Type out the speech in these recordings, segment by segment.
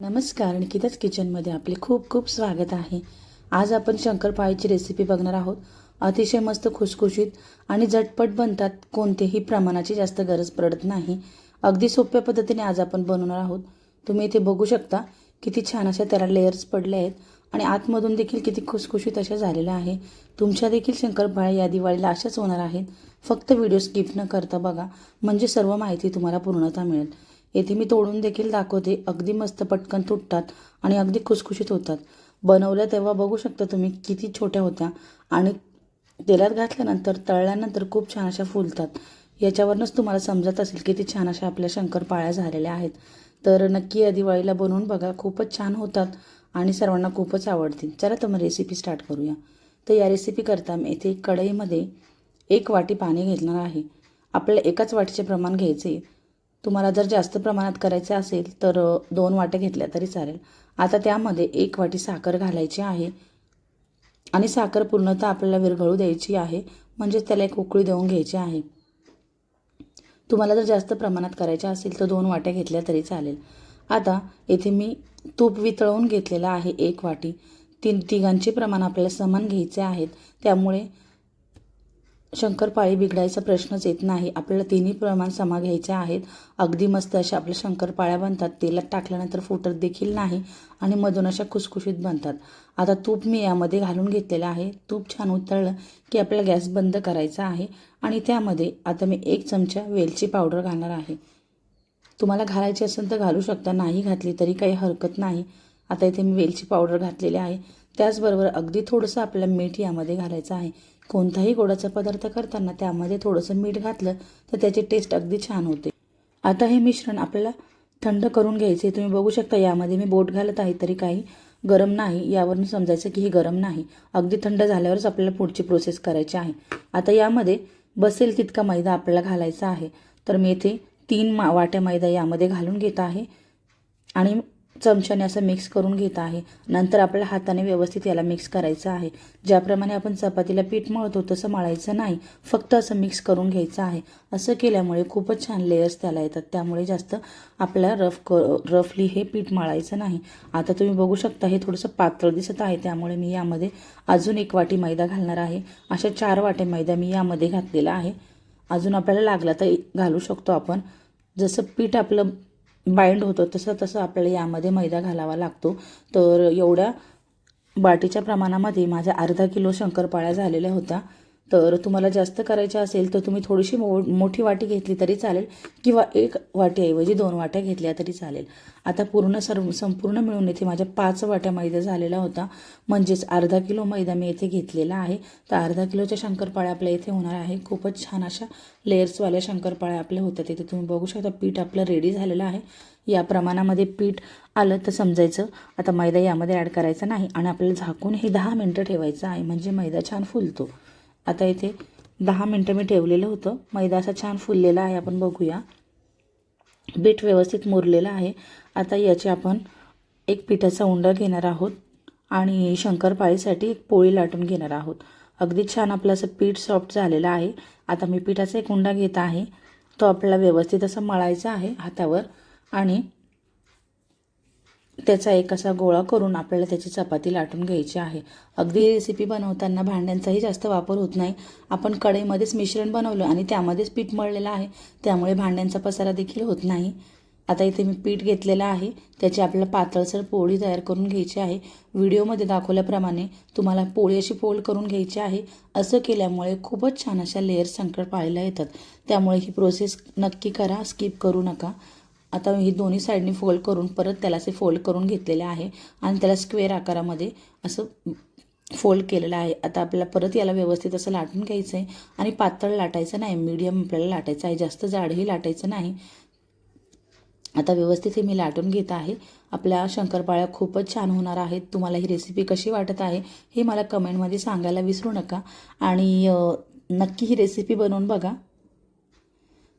नमस्कार निकिताच किचनमध्ये आपले खूप खूप स्वागत आहे. आज आपण शंकरपाळीची रेसिपी बघणार आहोत. अतिशय मस्त खुसखुशीत आणि झटपट बनतात कोणतेही प्रमाणाची जास्त गरज पडत नाही. अगदी सोप्या पद्धतीने आज आपण बनवणार आहोत. तुम्ही इथे बघू शकता किती छान अशा त्याला लेयर्स पडले आहेत आणि आतमधून देखील किती खुसखुशीत अशा झालेल्या आहे. तुमच्या देखील शंकरपाळ्या या दिवाळीला अशाच होणार आहेत. फक्त व्हिडिओ स्किप न करता बघा म्हणजे सर्व माहिती तुम्हाला पूर्णता मिळेल. येथे मी तोडून देखील दाखवते. अगदी मस्त पटकन तुटतात आणि अगदी खुसखुशीत होतात. बनवल्या तेव्हा बघू शकता तुम्ही किती छोट्या होत्या. आणि तेलात घातल्यानंतर तळल्यानंतर खूप छान अशा फुलतात. याच्यावरनंच तुम्हाला समजत असेल किती छान अशा आपल्या शंकरपाळ्या झालेल्या आहेत. तर नक्की या दिवाळीला बनवून बघा. खूपच छान होतात आणि सर्वांना खूपच आवडतील. चला तर मग रेसिपी स्टार्ट करूया. तर या रेसिपी करता मी येथे कढईमध्ये एक वाटी पाणी घेतणार आहे. आपल्याला एकाच वाटीचे प्रमाण घ्यायचे तुम्हाला जर जास्त प्रमाणात करायचे असेल तर दोन वाट्या घेतल्या तरी चालेल. आता त्यामध्ये एक वाटी साखर घालायची आहे. आणि साखर पूर्णतः आपल्याला विरघळू द्यायची आहे. म्हणजे त्याला एक उकळी देऊन घ्यायची आहे. तुम्हाला जर जास्त प्रमाणात करायचे असेल तर दोन वाट्या घेतल्या तरी चालेल. आता येथे मी तूप वितळवून घेतलेलं आहे एक वाटी. तीन तिघांचे प्रमाण आपल्याला समान घ्यायचे आहेत. त्यामुळे शंकरपाळी बिघडायचा प्रश्नच येत नाही. आपल्याला तिन्ही प्रमाण समा घ्यायचे आहेत. अगदी मस्त अशा आपल्या शंकरपाळ्या बनतात. तेलात टाकल्यानंतर फुटत देखील नाही आणि मधून अशा खुसखुशीत बनतात. आता तूप मी यामध्ये घालून घेतलेलं आहे. तूप छान उतरलं की आपल्याला गॅस बंद करायचा आहे आणि त्यामध्ये आता मी एक चमचा वेलची पावडर घालणार आहे. तुम्हाला घालायची असेल तर घालू शकता. नाही घातली तरी काही हरकत नाही. आता इथे मी वेलची पावडर घातलेली आहे. त्याचबरोबर अगदी थोडंसं आपल्याला मीठ यामध्ये घालायचं आहे. कोणताही गोडाचा पदार्थ करताना त्यामध्ये थोडंसं मीठ घातलं तर त्याची टेस्ट अगदी छान होते. आता हे मिश्रण आपल्याला थंड करून घ्यायचे तुम्ही बघू शकता यामध्ये मी बोट घालत आहे तरी काही गरम नाही. यावरून समजायचं की हे गरम नाही. अगदी थंड झाल्यावरच आपल्याला पुढची प्रोसेस करायची आहे. आता यामध्ये बसेल तितका मैदा आपल्याला घालायचा आहे. तर मी येथे तीन मा वाट्या मैदा यामध्ये घालून घेत आहे. आणि चमच्याने असं मिक्स करून घेत आहे. नंतर आपल्या हाताने व्यवस्थित याला मिक्स करायचं आहे. ज्याप्रमाणे आपण चपातीला पीठ मळतो तसं मळायचं नाही. फक्त असं मिक्स करून घ्यायचं आहे. असं केल्यामुळे खूपच छान लेयर्स त्याला येतात. त्यामुळे जास्त आपल्याला रफ क रफली हे पीठ मळायचं नाही. आता तुम्ही बघू शकता हे थोडंसं पातळ दिसत आहे. त्यामुळे मी यामध्ये अजून एक वाटी मैदा घालणार आहे. अशा चार वाटे मैदा मी यामध्ये घातलेला आहे. अजून आपल्याला लागला तर घालू शकतो आपण. जसं पीठ आपलं बाइंड होतं तसं तसं आपल्याला यामध्ये मैदा घालावा लागतो. तर एवढ्या बाटीच्या प्रमाणामध्ये माझ्या अर्धा किलो शंकरपाळ्या झालेल्या होत्या. तर तुम्हाला जास्त करायच्या असेल तर तुम्ही थोडीशी मो मोठी वाटी घेतली तरी चालेल किंवा एक वाटीऐवजी दोन वाट्या घेतल्या तरी चालेल. आता पूर्ण सर्व संपूर्ण मिळून इथे माझ्या पाच वाट्या मैदा झालेला होता. म्हणजेच अर्धा किलो मैदा मी येथे घेतलेला आहे. तर अर्धा किलोच्या शंकरपाळ्या आपल्या इथे होणार आहे. खूपच छान अशा लेयर्सवाल्या शंकरपाळ्या आपल्या होत्या. तिथे तुम्ही बघू शकता पीठ आपलं रेडी झालेलं आहे. या प्रमाणामध्ये पीठ आलं तर समजायचं. आता मैदा यामध्ये ॲड करायचा नाही आणि आपल्याला झाकून हे दहा मिनटं ठेवायचं आहे. म्हणजे मैदा छान फुलतो. आता इथे दहा मिनटं मी ठेवलेलं होतं. मैदा असा छान फुललेला आहे आपण बघूया. बीट व्यवस्थित मुरलेलं आहे. आता याची आपण एक पिठाचा उंडा घेणार आहोत आणि शंकरपाळीसाठी एक पोळी लाटून घेणार आहोत. अगदी छान आपलं असं पीठ सॉफ्ट झालेलं आहे. आता मी पिठाचा एक उंडा घेत आहे. तो आपल्याला व्यवस्थित असं मळायचा आहे हातावर आणि त्याचा एक असा गोळा करून आपल्याला त्याची चपाती लाटून घ्यायची आहे. अगदी रेसिपी बनवताना भांड्यांचाही जास्त वापर होत नाही. आपण कढईमध्येच मिश्रण बनवलं आणि त्यामध्येच पीठ मळलेलं आहे. त्यामुळे भांड्यांचा पसारा देखील होत नाही. आता इथे मी पीठ घेतलेलं आहे. त्याची आपल्याला पातळसर पोळी तयार करून घ्यायची आहे. व्हिडिओमध्ये दाखवल्याप्रमाणे तुम्हाला पोळी अशी फोल्ड करून घ्यायची आहे. असं केल्यामुळे खूपच छान अशा लेअर संकट पाळायला येतात. त्यामुळे ही प्रोसेस नक्की करा. स्किप करू नका. आता ही दोन्ही साईडनी फोल्ड करून परत त्याला असे फोल्ड करून घेतलेले आहे. आणि त्याला स्क्वेअर आकारामध्ये असं फोल्ड केलेलं आहे. आता आपल्याला परत याला व्यवस्थित असं लाटून घ्यायचं आहे आणि पातळ लाटायचं नाही. मीडियम आपल्याला लाटायचं आहे. जास्त जाडही लाटायचं नाही. आता व्यवस्थित हे मी लाटून घेत आहे. आपल्या शंकरपाळ्या खूपच छान होणार आहेत. तुम्हाला ही रेसिपी कशी वाटत आहे हे मला कमेंटमध्ये सांगायला विसरू नका. आणि नक्की ही रेसिपी बनवून बघा.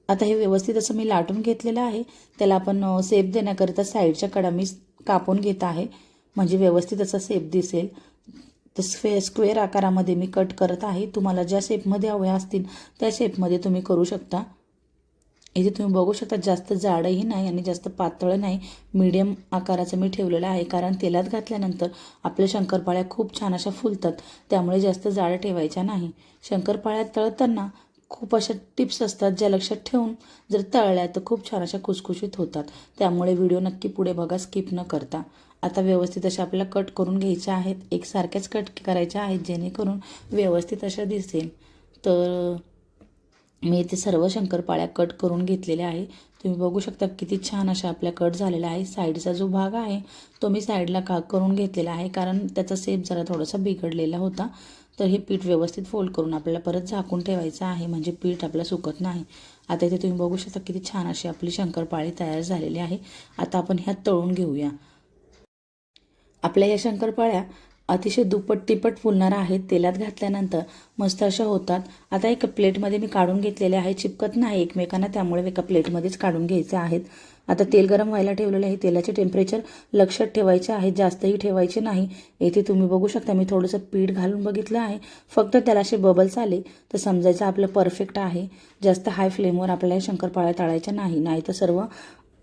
आता हे व्यवस्थित असं मी लाटून घेतलेलं आहे. त्याला आपण सेप देण्याकरिता साईडच्या कडा मी कापून घेत आहे. म्हणजे व्यवस्थित असा सेप दिसेल. तर स्वे स्क्वेअर आकारामध्ये मी कट करत आहे. तुम्हाला ज्या शेपमध्ये हव्या असतील त्या शेपमध्ये तुम्ही करू शकता. इथे तुम्ही बघू शकता जास्त जाडही नाही आणि जास्त पातळ नाही. मीडियम आकाराचं मी ठेवलेलं आहे. कारण तेलात घातल्यानंतर आपल्या शंकरपाळ्या खूप छान अशा फुलतात. त्यामुळे जास्त जाड ठेवायच्या नाही. शंकरपाळ्या तळताना खूप अशा टिप्स असतात ज्या लक्षात ठेवून जर तळल्या तर खूप छान अशा खुसखुशीत होतात. त्यामुळे व्हिडिओ नक्की पुढे बघा स्किप न करता. आता व्यवस्थित अशा आपल्याला कट करून घ्यायच्या आहेत. एकसारख्याच कट करायच्या आहेत जेणेकरून व्यवस्थित अशा दिसेल. तर मी इथे सर्व शंकरपाळ्या कट करून घेतलेल्या आहे. तुम्ही बघू शकता किती छान अशा आपल्या कट झालेला आहे साईडचा जो भाग आहे तो मी साईडला का करून घेतलेला आहे कारण त्याचा सेप जरा थोडासा बिघडलेला होता. तर हे पीठ व्यवस्थित फोल्ड करून आपल्याला परत झाकून ठेवायचं आहे. म्हणजे पीठ आपलं सुकत नाही. आता इथे तुम्ही बघू शकता किती छान अशी आपली शंकरपाळी तयार झालेली आहे. आता आपण ह्या तळून घेऊया. आपल्या या शंकरपाळ्या अतिशय दुप्पट तिपट फुलणारा आहेत. तेलात घातल्यानंतर मस्त अशा होतात. आता एका प्लेटमध्ये मी काढून घेतलेले आहे. चिपकत नाही एकमेकांना त्यामुळे एका प्लेटमध्येच काढून घ्यायचे आहेत. आता तेल गरम व्हायला ठेवलेलं आहे. तेलाचे टेम्परेचर लक्षात ठेवायचे आहे. जास्तही ठेवायचे नाही. येथे तुम्ही बघू शकता मी थोडंसं पीठ घालून बघितलं आहे. फक्त त्याला असे बबल्स आले तर समजायचं आपलं परफेक्ट आहे. जास्त हाय फ्लेमवर आपल्याला शंकरपाळ्या तळायच्या नाही. नाही तर सर्व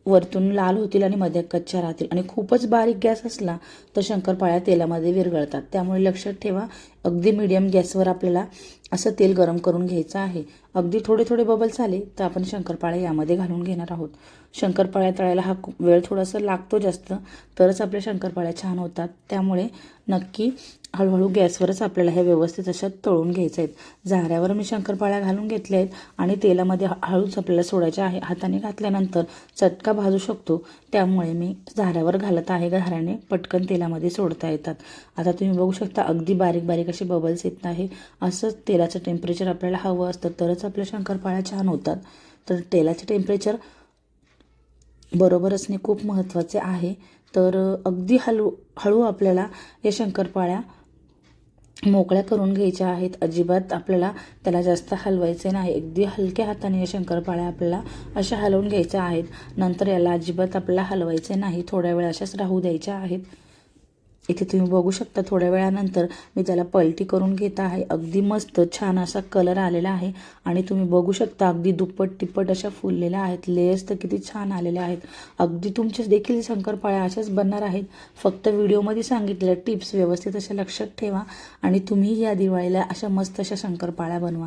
वरतून लाल होतील आणि मध्ये कच्च्या राहतील. आणि खूपच बारीक गॅस असला तर शंकरपाळ्या तेलामध्ये विरघळतात. त्यामुळे लक्षात ठेवा अगदी मीडियम गॅसवर आपल्याला असं तेल गरम करून घ्यायचं आहे. अगदी थोडे थोडे बबल्स आले तर आपण शंकरपाळ्या यामध्ये घालून घेणार आहोत. शंकरपाळ्या तळायला हा खूप वेळ थोडासा लागतो जास्त तरच आपल्या शंकरपाळ्या छान होतात. त्यामुळे नक्की हळूहळू गॅसवरच आपल्याला हे व्यवस्थित अशा तळून घ्यायचं आहेत. झाऱ्यावर मी शंकरपाळ्या घालून घेतल्या आहेत आणि तेलामध्ये हळूच आपल्याला सोडायच्या आहे. हाताने घातल्यानंतर चटका भाजू शकतो. त्यामुळे मी झाऱ्यावर घालत आहे. झाऱ्याने पटकन तेलामध्ये सोडता येतात. आता तुम्ही बघू शकता अगदी बारीक बारीक असे बबल्स येत आहे असंच तेलाचं टेम्परेचर आपल्याला हवं असतं तरच आपल्या शंकरपाळ्या छान होतात. तर तेलाचे टेम्परेचर बरोबर असणे खूप महत्त्वाचे आहे. तर अगदी हळू हळू आपल्याला या शंकरपाळ्या मोकळ्या करून घ्यायच्या आहेत. अजिबात आपल्याला त्याला जास्त हलवायचे नाही. अगदी हलक्या हाताने या शंकरपाळ्या आपल्याला अशा हलवून घ्यायच्या आहेत. नंतर याला अजिबात आपल्याला हलवायचे नाही. थोड्या वेळ अशाच राहू द्यायच्या आहेत. इथे तुम्ही बघू शकता थोड्या वेळानंतर मी त्याला पलटी करून घेत आहे. अगदी मस्त छान असा कलर आलेला आहे. आणि तुम्ही बघू शकता अगदी दुप्पट तिप्पट अशा फुललेल्या आहेत. लेयर्स तर किती छान आलेल्या आहेत. अगदी तुमच्या देखील शंकरपाळ्या अशाच बनणार आहेत. फक्त व्हिडिओमध्ये सांगितलेल्या टिप्स व्यवस्थित अशा लक्षात ठेवा आणि तुम्ही या दिवाळीला अशा मस्त अशा शंकरपाळ्या बनवा.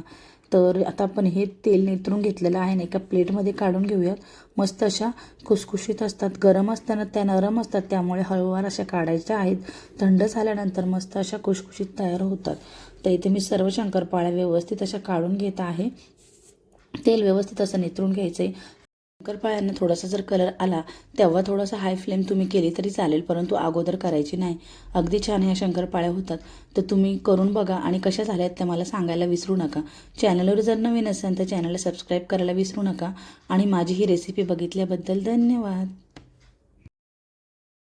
तर आता आपण हे तेल नितरून घेतलेलं आहे ना एका प्लेटमध्ये काढून घेऊयात मस्त अशा खुसखुशीत असतात गरम असताना त्या नरम असतात त्यामुळे हळूवार अशा काढायच्या आहेत. थंड झाल्यानंतर मस्त अशा खुसखुशीत तयार होतात. तर इथे मी सर्व शंकरपाळ्या व्यवस्थित अशा काढून घेत आहे. तेल व्यवस्थित असं नितरून घ्यायचं आहे शंकरपाळ्यांना थोडासा जर कलर आला तेव्हा थोडासा हाय फ्लेम तुम्ही केली तरी चालेल परंतु अगोदर करायची नाही. अगदी छान ह्या शंकरपाळ्या होतात. तर तुम्ही करून बघा आणि कशा झाल्या आहेत त्या मला सांगायला विसरू नका. चॅनलवर जर नवीन असेल तर चॅनलला सबस्क्राईब करायला विसरू नका. आणि माझी ही रेसिपी बघितल्याबद्दल धन्यवाद.